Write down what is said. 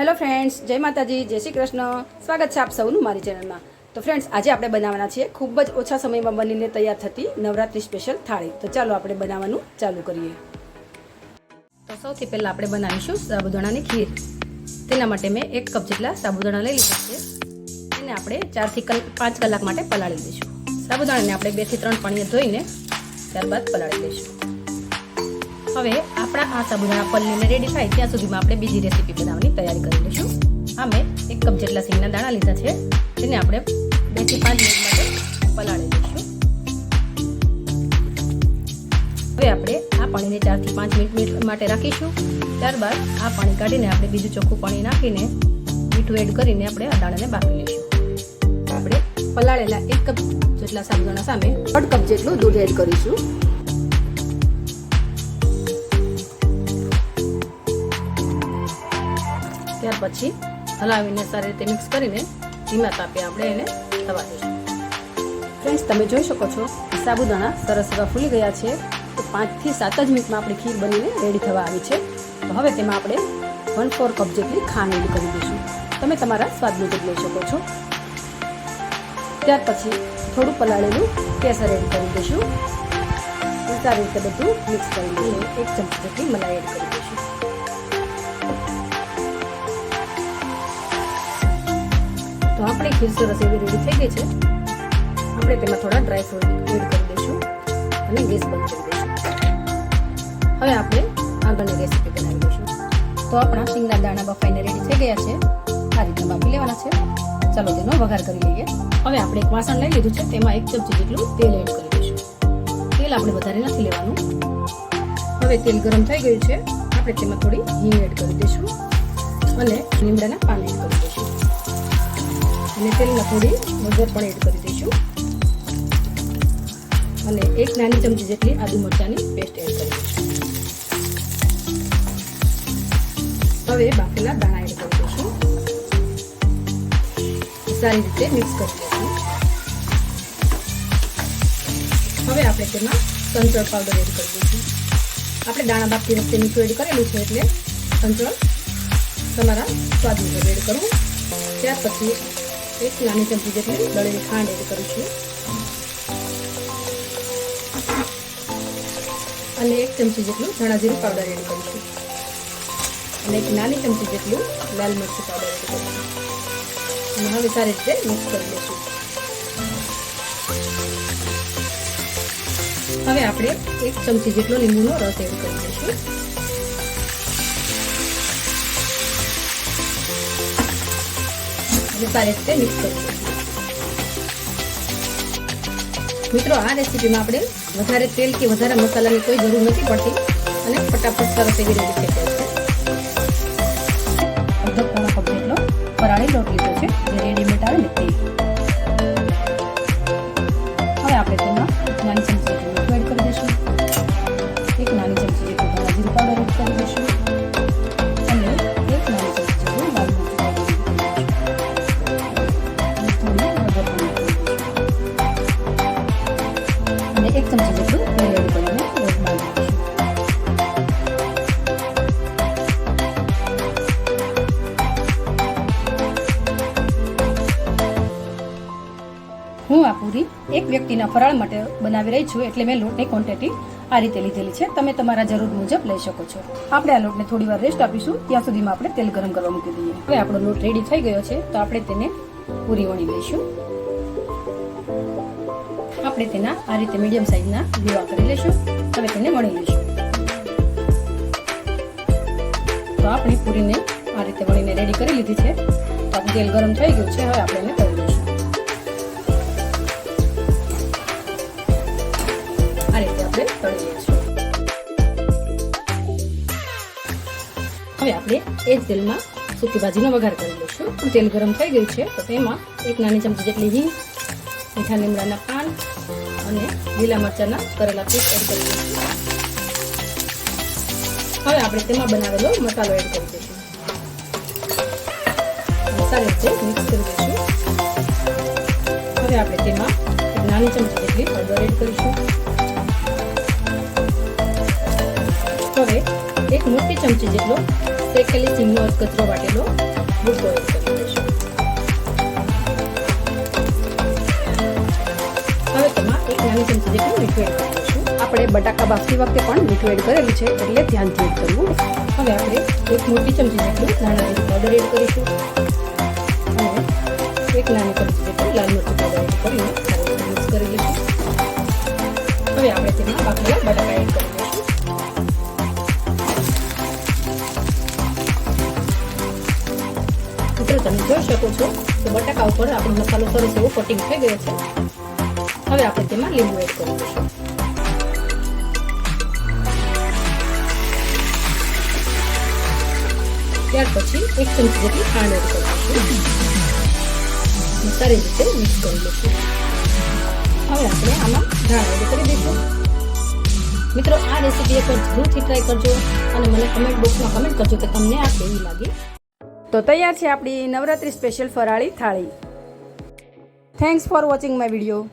Hello friends જય માતાજી, જય શ્રી કૃષ્ણ. સ્વાગત છે આપ સૌનું મારી ચેનલમાં. તો ફ્રેન્ડ્સ આજે આપણે બનાવવાના છીએ ખૂબ જ ઓછા સમયમાં બનીને તૈયાર થતી નવરાત્રી સ્પેશિયલ થાળી. તો ચાલો આપણે બનાવવાનું ચાલુ કરીએ. તો સૌથી પહેલાં આપણે બનાવીશું સાબુદાણાની ખીર. તેના માટે મેં એક કપ જેટલા સાબુદાણા લઈ લીધા છે. તેને આપણે ચારથી પાંચ કલાક માટે પલાળી દઈશું સાબુદાણાને આપણે બેથી ત્રણ પાણીએ ધોઈને ત્યારબાદ પલાળી દઈશું હવે આપણા આ સાબુદાણા પલ્લીને રેડી થાય ત્યાં સુધીમાં આપણે બીજી રેસીપી બનાવવાની તૈયારી કરી લઈશું. આ મેં એક કપ જેટલા સિંગના દાણા લીધા છે તેને આપણે બેથી પાંચ મિનિટ માટે પલાળી લઈશું. હવે આપણે આ પાણીને ચારથી પાંચ મિનિટ માટે રાખીશું. ત્યારબાદ આ પાણી કાઢીને આપણે બીજું ચોખ્ખું પાણી નાખીને મીઠું એડ કરીને આપણે આ દાણાને બાફી લઈશું. આપણે પલાળેલા એક કપ જેટલા સાબુદાણા સામે દોઢ કપ જેટલું દૂધ એડ કરીશું. ત્યાર પછી હલાવીને સારી રીતે મિક્સ કરીને ધીમા તાપે આપણે એને થવા દઈશું ફ્રેન્ડ્સ તમે જોઈ શકો છો સાબુદાણા સરસ એવા ફૂલી ગયા છે. તો પાંચથી સાત જ મિનિટમાં આપણી ખીર બનીને રેડી થવા આવી છે. તો હવે તેમાં આપણે વન ફોર કપ જેટલી ખાંડ એડ કરી દઈશું. તમે તમારા સ્વાદ મુજબ લઈ શકો છો. ત્યાર પછી થોડું પલાળેલું કેસર એડ કરી દઈશું. સારી રીતે બધું મિક્સ કરી દઈશું એક ચમચી જેટલી મલાઈ એડ કરી તો આપણે ખીર સરસ એવી રેડી થઈ ગઈ છે. આપણે તેમાં થોડા ડ્રાય ફ્રૂટ એડ કરી દઈશું અને ગેસ બંધ કરી દઈશું. હવે આપણે આગળની રેસીપી બનાવી દઈશું. તો આપણા સિંગના દાણા બફાઈને રેડી થઈ ગયા છે. આ રીતે બાફી લેવાના છે. ચાલો તેનો વઘાર કરી લઈએ. હવે આપણે એક વાસણ લઈ લીધું છે. તેમાં એક ચમચી જેટલું તેલ એડ કરી દઈશું. તેલ આપણે વધારે નથી લેવાનું. હવે તેલ ગરમ થઈ ગયું છે. આપણે તેમાં થોડી હિંગ એડ કરી દઈશું. અને લીમડાના પાન એડ કરી દઈશું. અને તેલમાં થોડી મગર પણ એડ કરી દઈશું. અને એક નાની ચમચી જેટલી આદુ મરચાંની પેસ્ટ એડ કરી દઈશું. હવે બાફેલા દાણા એડ કરી દઈશું. સારી રીતે મિક્સ કરી દઈશું. હવે આપણે તેમાં સંચળ પાવડર એડ કરી દઈશું. આપણે દાણા બાફતી વખતે મીઠું એડ કરેલું છે એટલે સંચળ તમારા સ્વાદ મુજબ એડ કરવું. ત્યાર પછી એક નાની ચમચી જેટલી દળેલી ખાંડ એડ કરું છું. અને એક ચમચી જેટલું ધાણા જીરું પાવડર એડ કરું છું. અને એક નાની ચમચી જેટલું લાલ મરચું પાવડર એડ કરીશું અને હવે સારી રીતે મિક્સ કરી લઈશું. હવે આપણે એક ચમચી જેટલો લીંબુનો રસ એડ કરી દઈશું સારી મિક્સ મિત્રો, આ રેસીપીમાં આપણે વધારે તેલ કે વધારે મસાલાની કોઈ જરૂર નથી પડતી અને ફટાફટ સરસ એવી રીતે જાય છે અડધો કપ જેટલો ફરાળી લોટ લીધો છે. જે રેડીમેડ વ્યક્તિના ફરાળ માટે બનાવી રહી છું એટલે મેં લોટની ક્વોન્ટિટી આ રીતે લીધેલી છે. તમે તમારા જરૂર મુજબ લઈ શકો છો. આપણે આ લોટને થોડી વાર રેસ્ટ આપીશું. ત્યાં સુધીમાં આપણે તેલ ગરમ કરવા મૂકી દઈએ. હવે આપણો લોટ રેડી થઈ ગયો છે, તો આપણે તેને પૂરી વણી લઈશું. આપણે તેના આ રીતે મીડિયમ સાઇઝના લીવા કરી લઈશું. હવે તેને વણી લઈશું. તો આપણે પૂરીને આ રીતે વણીને રેડી કરી લીધી છે. તેલ ગરમ થઈ ગયું છે. હવે આપણે એને હવે આપણે એ જ તેલમાં સૂકી ભાજીનો વઘાર કરી લઈશું. તેલ ગરમ થઈ ગયું છે, તો તેમાં એક નાની ચમચી જેટલી હિંગ, મીઠા લીમડાના પાન અને લીલા મરચાંના કરેલા પીસ એડ કરી દઈશું. હવે આપણે તેમાં બનાવેલો મસાલો એડ કરી દઈશું. સારી રીતે મિક્સ કરી દઈશું. હવે આપણે તેમાં નાની ચમચી જેટલી હળદર એડ કરીશું. એક મોટી ચમચી જેટલો શેકેલી ચીમનો કચરો વાટેલો ભૂકો એડ કરી દઈશું હવે તેમાં એક નાની ચમચી જેટલું મીઠું એડ કરી આપણે બટાકા બાફતી વખતે પણ મીઠું એડ કરેલું છે, એટલે ધ્યાનથી એડ કરવું. હવે આપણે એક મોટી ચમચી જેટલું ધાણા જીરું પાવડર એડ કરીશું. અને એક નાની ચમચી જેટલું લાલ મરચું પાવડર એડ કરીને મિક્સ કરી લઈશું. હવે આપણે તેમાં બાફેલા બટાકા એડ કરી દઈશું તમે જોઈ શકો છો કે બટાકા ઉપર આપણો મસાલો સરસ એવો કોટિંગ થઈ ગયો છે. હવે આપણે તેમાં લીંબુ એડ કરી દઈશું ત્યાર પછી એક ચમચી જેટલી ખાંડ એડ કરી દઈશું સારી રીતે મિક્સ કરી લઈશું. હવે આપણે આમાં ધાણ એડ કરી દઈશું. મિત્રો, આ રેસીપી એકવાર જરૂરથી ટ્રાય કરજો અને મને કમેન્ટ બોક્સમાં કમેન્ટ કરજો કે તમને આ કેવી લાગી. તો તૈયાર છે આપણી નવરાત્રી સ્પેશિયલ ફરાળી થાળી. Thanks for watching my video